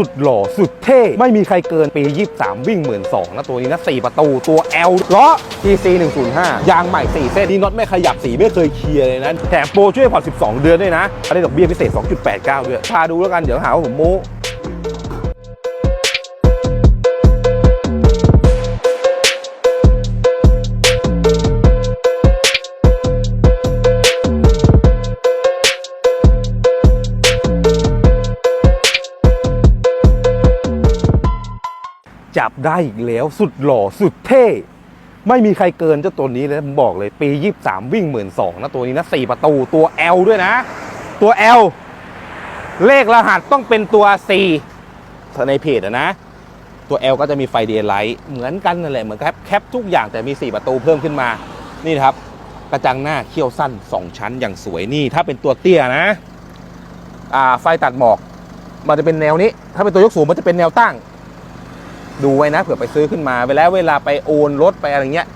สุดหล่อสุดเท่ ไม่มีใครเกินปี 23 วิ่ง 1 2ื่นนะตัวนี้นะ 4 ประตูตัว L ล้อ TC 105 ยางใหม่ 4 เส้น นี่น็อตไม่ขยับสีไม่เคยเคลียร์เลยนะ แถมโปรช่วยผ่อน 12 เดือนด้วยนะอันนี้ดอกเบี้ยพิเศษ 2.89 ด้วยพาดูแล้วกัน เดี๋ยวหาว่าผมโม้ จับได้อีกแล้ว สุดหล่อสุดเท่ ไม่มีใครเกินเจ้าตัวนี้เลยผมบอกเลยปี 23 วิ่ง 1 2ื่นนะตัวนี้นะ4ประตูตัว L ด้วยนะ ตัว L เลขรหัสต้องเป็นตัว C ในเพจนะ ตัว L ก็จะมีไฟเดย์ไลท์เหมือนกันนั่นแหละเหมือนแคปแคปทุกอย่างแต่มี 4 ประตูเพิ่มขึ้นมานี่นะครับกระจังหน้าเขี้ยวสั้น 2 ชั้นอย่างสวยนี่ ถ้าเป็นตัวเตี้ยนะไฟตัดหมอก มันจะเป็นแนวนี้ ถ้าเป็นตัวยกสูงมันจะเป็นแนวตั้ง ดูไว้นะเผื่อไปซื้อขึ้นมาเวลาเวลาไปโอนรถไปอะไรเงี้ย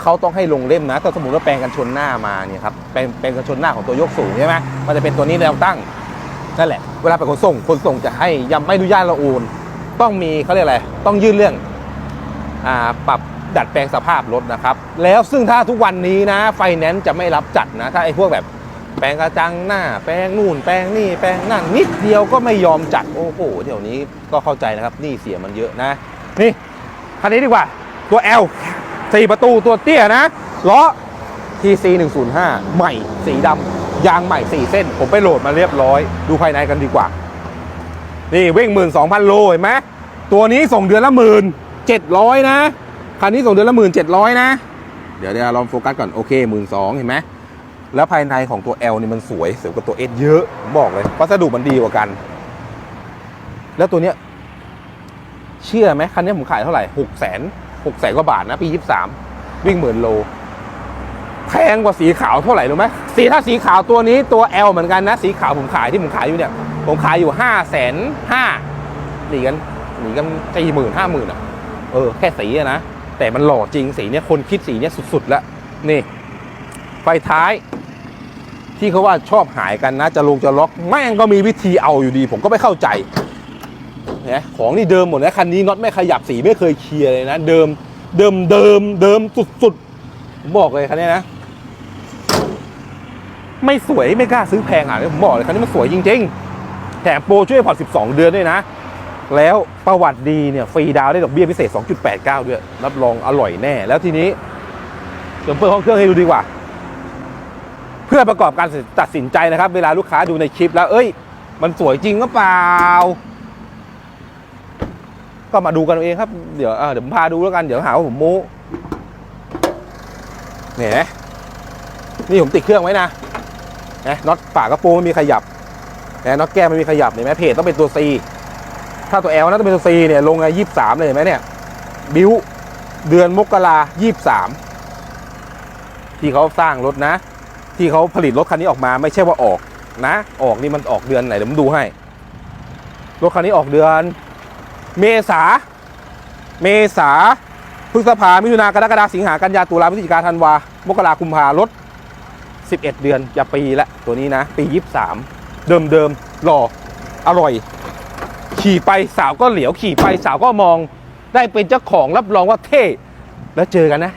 เขาต้องให้ลงเล่มนะถ้าสมมติว่าแปลงกันชนหน้ามาเนี่ยครับแปลงแปลงกันชนหน้าของตัวยกสูงใช่ไหมมันจะเป็นตัวนี้แนวตั้งนั่นแหละเวลาไปขนส่งขนส่งจะให้ยังไม่อนุญาตเราโอนต้องมีเขาเรียกอะไรต้องยื่นเรื่องอ่าปรับดัดแปลงสภาพรถนะครับ แล้วซึ่งถ้าทุกวันนี้นะไฟแนนซ์จะไม่รับจัดนะ ถ้าไอ้พวกแบบแปลงกระจังหน้า แปลงนู่น แปลงนี่แปลงนั่นนิดเดียวก็ไม่ยอมจัดโอ้โหเดี๋ยวนี้ก็เข้าใจนะครับ นี่เสียมันเยอะนะ นี่คันนี้ดีกว่าตัว L 4ประตูตัวเตี้ยนะล้อ TC 105 ใหม่สีดำยางใหม่ 4 เส้น ผมไปโหลดมาเรียบร้อย ดูภายในกันดีกว่า นี่วิ่ง 12,000 โลเห็นไหมตัวนี้ส่งเดือนละหมื่นเจ็ดร้อยนะ คันนี้ส่งเดือนละหมื่นเจ็ดร้อยนะ เดี๋ยวเดี๋ยวลองโฟกัสก่อน โอเคหมื่นสองเห็นไหมแล้วภายในของตัว L นี่มันสวยสวยกว่าตัว S เยอะ ผมบอกเลยวัสดุมันดีกว่ากัน แล้วตัวเนี้ย เชื่อไหมคันนี้ผมขายเท่าไหร่หกแสนหกแสนกว่าบาทนะ ปียี่สามวิ่งหมื่นโล แพงกว่าสีขาวเท่าไหร่รู้ไหมสีถ้าสีขาวตัวนี้ตัว L เหมือนกันนะ สีขาวผมขายที่ผมขายอยู่เนี่ย ผมขายอยู่ห้าแสนห้าหนีกันหนีกันสี่หมื่นห้าหมื่นอะเออแค่สีนะ แต่มันหล่อจริงสีเนี้ยคนคิดสีเนี้ยสุดๆแล้วนี่ไฟท้ายที่เขาว่าชอบหายกันนะ จะลงจะล็อกแม่งก็มีวิธีเอาอยู่ดี ผมก็ไม่เข้าใจ นี่ยของนี่เดิมหมดนะคันนี้น็อตไม่ขยับสีไม่เคยเคลียร์เลยนะ เดิมเดิมเดิมเดิมสุดๆผมบอกเลยคันนี้นะ ไม่สวยไม่กล้าซื้อแพงอะผมบอกเลยคันนี้มันสวยจริง ๆ แถมโปรช่วยผ่อน12 เดือนด้วยนะ แล้วประวัติดีเนี่ยฟรีดาวน์ได้ดอกเบี้ยพิเศษ 2.89 ด้วย รับรองอร่อยแน่ แล้วทีนี้เดี๋ยวเปิดห้องเครื่องให้ดูดีกว่า เพื่อประกอบการตัดสินใจนะครับ เวลาลูกค้าดูในคลิปแล้ว เอ้ย มันสวยจริงหรือเปล่า ก็มาดูกันเองครับ เดี๋ยวเดี๋ยวผมพาดูแล้วกัน เดี๋ยวหาว่าผมโม้เนี่ยนี่ผมติดเครื่องไว้นะนะน็อตฝากระโปรงไม่มีขยับนะน็อตแก้มไม่มีขยับเห็นไหมเพจต้องเป็นตัว C ถ้าตัว L นะต้องเป็นตัว C เนี่ยลงไงยี่สิบสามเลยเห็นไหมเนี่ย บิวเดือนมกรายี่สิบสามที่เขาสร้างรถนะ ที่เขาผลิตรถคันนี้ออกมาไม่ใช่ว่าออกนะ ออกนี่มันออกเดือนไหนเดี๋ยวผมดูให้ รถคันนี้ออกเดือน เมษา เมษาพฤษภามิถุนากรกฎาสิงหากันยาตุลาพฤศจิกาธันวามกราคุมภารถ11 เดือนจะปีละตัวนี้นะ ปี 23 เดิมเดิมๆหล่ออร่อย ขี่ไปสาวก็เหลียวขี่ไปสาวก็มอง ได้เป็นเจ้าของรับรองว่าเท่ แล้วเจอกันนะ